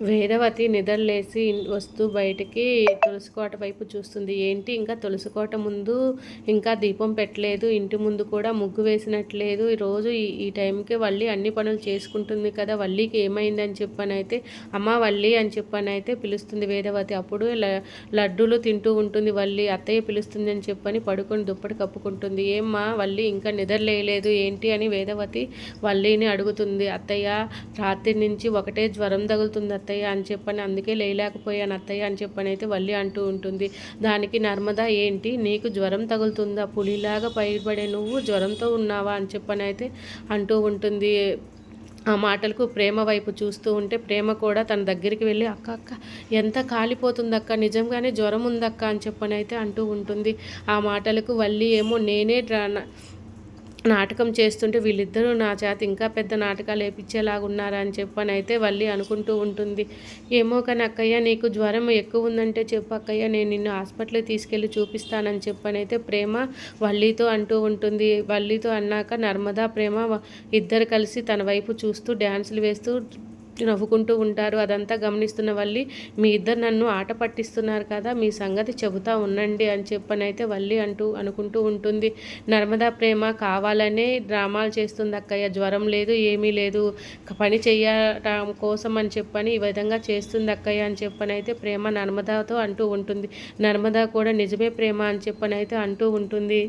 వేదవతి నిద్రలేసి వస్తూ బయటికి తులసికోట వైపు చూస్తుంది. ఏంటి? ఇంకా తులసికోట ముందు ఇంకా దీపం పెట్టలేదు. ఇంటి ముందు కూడా ముగ్గు వేసినట్లేదు. ఈరోజు ఈ ఈ టైంకి వల్లి అన్ని పనులు చేసుకుంటుంది కదా. వల్లికి ఏమైందని చెప్పనైతే అమ్మ వల్లి అని చెప్పనైతే పిలుస్తుంది వేదవతి. అప్పుడు లడ్డూలు తింటూ ఉంటుంది వల్లి. అత్తయ్య పిలుస్తుంది అని చెప్పని పడుకొని దుప్పటి కప్పుకుంటుంది. ఏమ్మా వల్లి ఇంకా నిద్రలేయలేదు ఏంటి అని వేదవతి వల్లిని అడుగుతుంది. అత్తయ్య రాత్రి నుంచి ఒకటే జ్వరం తగులుతుంది. అత్తయ్య అని చెప్పని అందుకే లేయలేకపోయాను అత్తయ్య అని చెప్పని అయితే వల్లి అంటూ ఉంటుంది. దానికి నర్మదా ఏంటి? నీకు జ్వరం తగులుతుందా? పులిలాగా పైబడే నువ్వు జ్వరంతో ఉన్నావా అని చెప్పని అయితే అంటూ ఉంటుంది. ఆ మాటలకు ప్రేమ వైపు చూస్తూ ఉంటే ప్రేమ కూడా తన దగ్గరికి వెళ్ళి అక్క అక్క ఎంత కాలిపోతుంది అక్క నిజంగానే జ్వరం ఉందక్క? అని చెప్పని అయితే అంటూ ఉంటుంది. ఆ మాటలకు వల్లి ఏమో నేనే డ్రా నాటకం చేస్తుంటే వీళ్ళిద్దరూ నా చేత ఇంకా పెద్ద నాటకాలు వేపించేలాగా ఉన్నారని చెప్పని అయితే వల్లి అనుకుంటూ ఉంటుంది. ఏమో కానీ అక్కయ్య నీకు జ్వరం ఎక్కువ ఉందంటే చెప్పు అక్కయ్య నేను నిన్ను హాస్పిటల్కి తీసుకెళ్ళి చూపిస్తానని చెప్పని అయితే ప్రేమ వల్లితో అంటూ ఉంటుంది. వల్లితో అన్నాక నర్మదా ప్రేమ ఇద్దరు కలిసి తన వైపు చూస్తూ డ్యాన్సులు వేస్తూ నవ్వుకుంటూ ఉంటారు. అదంతా గమనిస్తున్న వల్లి మీ ఇద్దరు నన్ను ఆట పట్టిస్తున్నారు కదా మీ సంగతి చెబుతా ఉండండి అని చెప్పనైతే వల్లి అంటూ అనుకుంటూ ఉంటుంది. నర్మదా ప్రేమ కావాలనే డ్రామాలు చేస్తుంది అక్కయ్య. జ్వరం లేదు ఏమీ లేదు. పని చేయటం కోసం అని చెప్పని ఈ విధంగా చేస్తుంది అక్కయ్య అని చెప్పనైతే ప్రేమ నర్మదాతో అంటూ ఉంటుంది. నర్మదా కూడా నిజమే ప్రేమ అని చెప్పనైతే అంటూ ఉంటుంది.